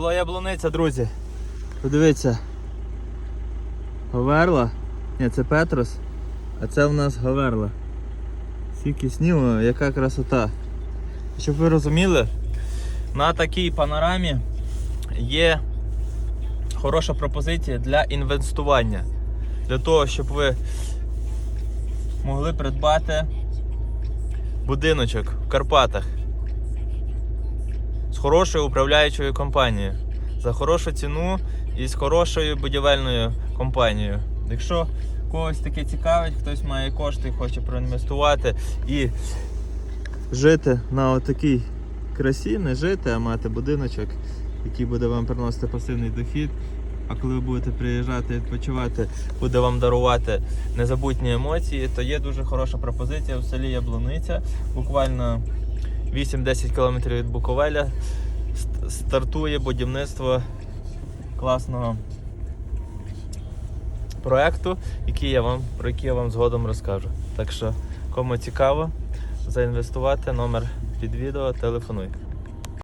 Була яблуниця, друзі. Подивіться. Говерла. Ні, це Петрос. А це в нас Говерла. Скільки снігу, яка красота. Щоб ви розуміли, на такій панорамі є хороша пропозиція для інвестування. Для того, щоб ви могли придбати будиночок в Карпатах з хорошою управляючою компанією за хорошу ціну і з хорошою будівельною компанією. Якщо когось таке цікавить, хтось має кошти хоче проінвестувати і жити на отакій красі, не жити, а мати будиночок, який буде вам приносити пасивний дохід. А коли ви будете приїжджати відпочивати, буде вам дарувати незабутні емоції, то є дуже хороша пропозиція в селі Яблуниця. Буквально 8-10 км від Буковеля стартує будівництво класного проекту, який я вам, про який я вам згодом розкажу. Так що, кому цікаво заінвестувати, номер під відео, телефонуй.